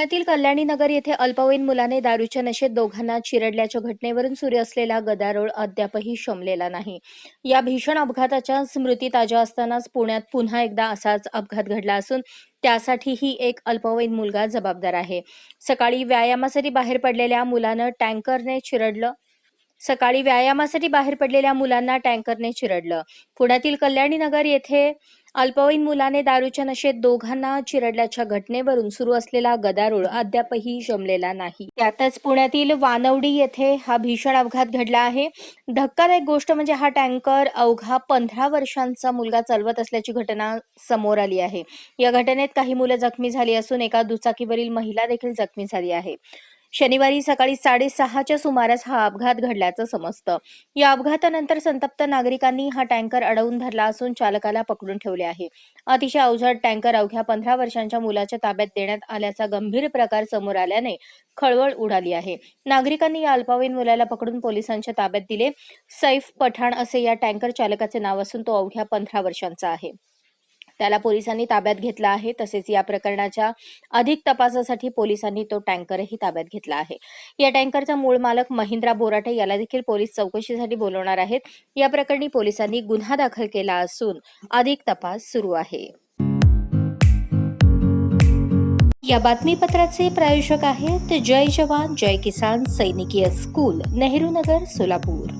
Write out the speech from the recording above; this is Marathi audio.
पुण्यातील कल्याणी नगर येथे अल्पवयीन मुलाने दारूच्या नशेत दोघांना चिरडल्याच्या घटनेवरून सुरू असलेला गदारोळ अद्यापही शमलेला नाही. या भीषण अपघाताच्या स्मृती ताज्या असतानाच पुण्यात पुन्हा एकदा असाच अपघात घडला असून त्यासाठीही एक अल्पवयीन मुलगा जबाबदार आहे. सकाळी व्यायामासाठी बाहेर पडलेल्या मुलानं टँकरने चिरडलं. सकाळी व्यायामासाठी बाहेर पडलेल्या मुलांना टँकरने चिरडलं. पुण्यातील कल्याणी नगर येथे अल्पवयीन मुलाने दारूच्या नशेत दोघांना चिरडल्याच्या घटनेवरून सुरू असलेला गदारोळ अद्यापही जमलेला नाही. त्यातच पुण्यातील वानवडी येथे हा भीषण अपघात घडला आहे. धक्कादायक गोष्ट म्हणजे हा टँकर अवघा पंधरा वर्षांचा मुलगा चालवत असल्याची घटना समोर आली आहे. या घटनेत काही मुलं जखमी झाली असून एका दुचाकीवरील महिला देखील जखमी झाली आहे. शनिवारी सकाळी साडेसहाच्या सुमारास हा अपघात घडल्याचं समजतं. या अपघातानंतर संतप्त नागरिकांनी हा टँकर अडवून धरला असून चालकाला पकडून ठेवले आहे. अतिशय अवजड टँकर अवघ्या पंधरा वर्षांच्या मुलाच्या ताब्यात देण्यात आल्याचा गंभीर प्रकार समोर आल्याने खळबळ उडाली आहे. नागरिकांनी या अल्पवयीन मुलाला पकडून पोलिसांच्या ताब्यात दिले. सैफ पठाण असे या टँकर चालकाचे नाव असून तो अवघ्या पंधरा वर्षांचा आहे. त्याला पोलिसांनी ताब्यात घेतला आहे. तसेच या प्रकरणाच्या अधिक तपासासाठी पोलिसांनी तो टँकरही ताब्यात घेतला आहे. या टँकरचा मूळ मालक महिंद्रा बोराटे याला देखील पोलीस चौकशीसाठी बोलवणार आहेत. या प्रकरणी पोलिसांनी गुन्हा दाखल केला असून अधिक तपास सुरू आहे. या बातमीपत्राचे प्रायोजक आहेत जय जवान जय किसान सैनिकीय स्कूल नेहरू नगर सोलापूर.